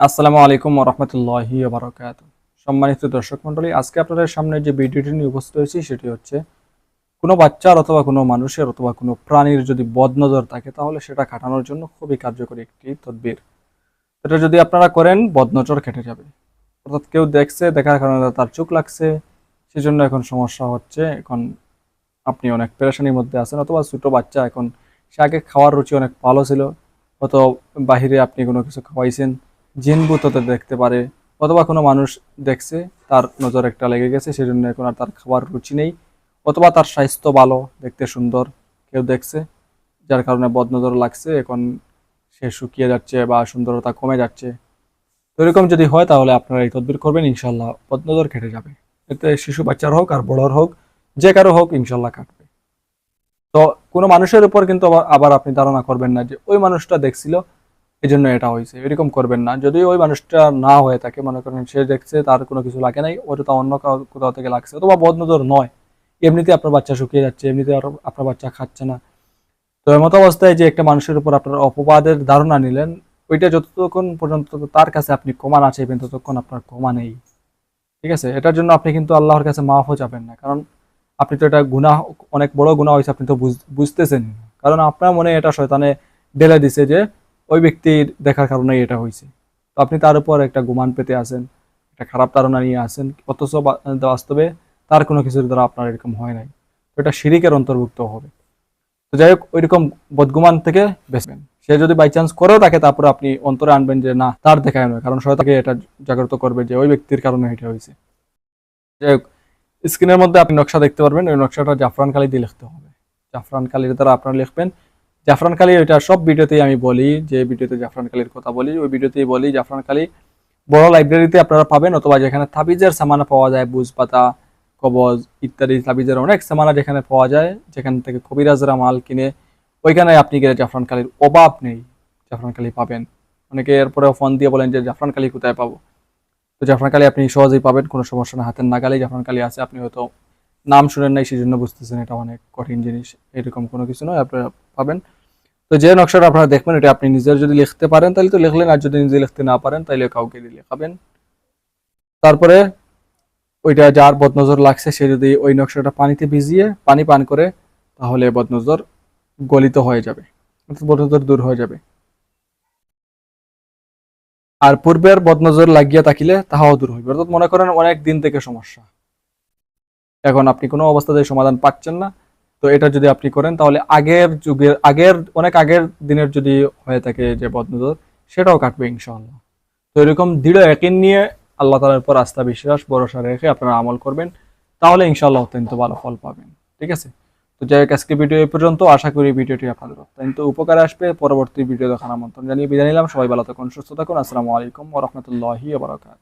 আসসালামু আলাইকুম রহমতুল্লাহি বারকাত সম্মানিত দর্শক মণ্ডলী, আজকে আপনাদের সামনে যে ভিডিওটি নিয়ে উপস্থিত হয়েছি, সেটি হচ্ছে কোনো বাচ্চার অথবা কোনো মানুষের অথবা কোনো প্রাণীর যদি বদনজর থাকে, তাহলে সেটা কাটানোর জন্য খুবই কার্যকরী একটি তদবির। এটা যদি আপনারা করেন, বদনজর কেটে যাবে। অর্থাৎ কেউ দেখছে, দেখার কারণে তার চোখ লাগছে, সেজন্য এখন সমস্যা হচ্ছে। এখন আপনি অনেক পেরেশানির মধ্যে আছেন, অথবা ছোটো বাচ্চা, এখন সে আগে খাওয়ার রুচি অনেক ভালো ছিল। হয়তো বাহিরে আপনি কোনো কিছু খাওয়াইছেন জিনভূত হতে দেখতে পারে, অথবা কোনো মানুষ দেখছে, তার নজর একটা লেগে গেছে, সেজন্য এখন আর তার খাবার রুচি নেই, অথবা তার স্বাস্থ্য ভালো, দেখতে সুন্দর কেউ দেখছে, যার কারণে বদনজর লাগছে, এখন সে শুকিয়ে যাচ্ছে বা সুন্দরতা কমে যাচ্ছে। তো এরকম যদি হয়, তাহলে আপনারা এই তদবির করবেন ইনশাল্লাহ বদনজর কেটে যাবে। এতে শিশু, বাচ্চার হোক আর বড়র হোক, যে কারও হোক ইনশাল্লাহ কাটবে। তো কোনো মানুষের উপর কিন্তু আবার আপনি ধারণা করবেন না যে ওই মানুষটা দেখছিল এই জন্য এটা হয়েছে। এরকম করবেন না। যদি ওই মানুষটা না হয়ে থাকে, মনে করেন সে দেখছে তার কোনো কিছু লাগে নাই, ওটা তো অন্য কোথাও থেকে লাগছে। অথবা বদনজর নয়। এমনিতে আপনার বাচ্চা শুকিয়ে যাচ্ছে, এমনিতে আর আপনার বাচ্চা খাচ্ছে না। তো এমত অবস্থায় যে একটা মানুষের উপর আপনার অপবাদের ধারণা নিলেন, ওইটা যতক্ষণ পর্যন্ত তার কাছে আপনি ক্ষমা না চাইবেন, ততক্ষণ আপনার কমা নেই। ঠিক আছে? এটার জন্য আপনি কিন্তু আল্লাহর কাছে মাফও যাবেন না। কারণ আপনি তো এটা গুনাহ, অনেক বড় গুনাহ হয়েছে, আপনি তো বুঝ- বুঝতেছেন কারণ আপনার মনে এটা শয়তানে ঢেলে দিছে যে ওই ব্যক্তির দেখার কারণেই এটা হয়েছে তো আপনি তার উপর একটা গুমান পেতে আসেন একটা খারাপ ধারণা নিয়ে আসেন অথচ বাস্তবে তার কোনো কিছুর দ্বারা আপনার এরকম হয় নাই। তো এটা শিরিকের অন্তর্ভুক্ত হবে। তো যাই হোক, ওইরকম বদগুমান থেকে বেসবেন সে যদি বাই চান্স করেও থাকে তারপরে আপনি অন্তরে আনবেন যে, না, তার দেখায় নয়। কারণ শয়তাকে এটা জাগ্রত করবে যে, ওই ব্যক্তির কারণে এটা হয়েছে যাই হোক স্ক্রিনের মধ্যে আপনি নকশা দেখতে পারবেন। ওই নকশাটা জাফরান কালি দিয়ে লিখতে হবে। জাফরান কালির দ্বারা আপনারা লিখবেন জাফরান কালি ওইটা সব ভিডিওতেই আমি বলি, যে ভিডিওতে জাফরান কালির কথা বলি, ওই ভিডিওতেই বলি, জাফরান কালি বড় লাইব্রেরিতে আপনারা পাবেন, অথবা যেখানে তাবিজের সামানা পাওয়া যায় বুজ পাতা, কবজ ইত্যাদি, তাবিজের অনেক সামানা যেখানে পাওয়া যায়, যেখান থেকে কবিরাজরা মাল কিনে, ওইখানে আপনি গেলে জাফরান কালির অভাব নেই, জাফরান কালি পাবেন। অনেকে এরপরে ফোন দিয়ে বলেন যে, জাফরান কালি কোথায় পাবো? তো জাফরান কালি আপনি সহজেই পাবেন, কোনো সমস্যা না, হাতের নাগালেই জাফরান কালি আছে, আপনি হয়তো নাম শুনেন নাই সেই জন্য বুঝতেছেন এটা অনেক কঠিন জিনিস, এরকম কোনো কিছু নয়, আপনারা পাবেন। তো যে নকশাটা আপনারা দেখবেন, এটা আপনি নিজের যদি লিখতে পারেন, তাহলে তো লিখলেন, আর যদি নিজে লিখতে না পারেন, তাহলে কাউকে দিয়ে লেখাবেন। তারপরে ওইটা যার বদনজর লাগছে, সে যদি ওই নকশাটা পানিতে ভিজিয়ে, পানি পান করে, তাহলে বদনজর গলিত হয়ে যাবে বদনজর দূর হয়ে যাবে। আর পূর্বের বদনজর লাগিয়ে থাকিলে তাহাও দূর হইবে। অর্থাৎ মনে করেন অনেক দিন থেকে সমস্যা। এখন আপনি কোনো অবস্থাতে সমাধান পাচ্ছেন না। তো এটা যদি আপনি করেন, তাহলে আগের যুগের, আগের, অনেক আগের দিনের যদি হয়ে থাকে যে বদনজর, সেটাও কাটবে ইনশাআল্লাহ। তো এরকম দৃঢ় একিন নিয়ে আল্লাহ তালার উপর আস্থা বিশ্বাস, ভরসা রেখে আপনারা আমল করবেন, তাহলে ইনশাআল্লাহ অত্যন্ত ভালো ফল পাবেন। ঠিক আছে? তো যাই হোক আজকে ভিডিও এই পর্যন্ত। আশা করি ভিডিওটি আপনাদের অত্যন্ত উপকারে আসবে। পরবর্তী ভিডিও দেখার আমন্ত্রণ জানিয়ে বিদায় নিলাম। সবাই ভালো থাকুন, সুস্থ থাকুন। আসসালামু আলাইকুম ওরহমতুল্লাহি বারকাত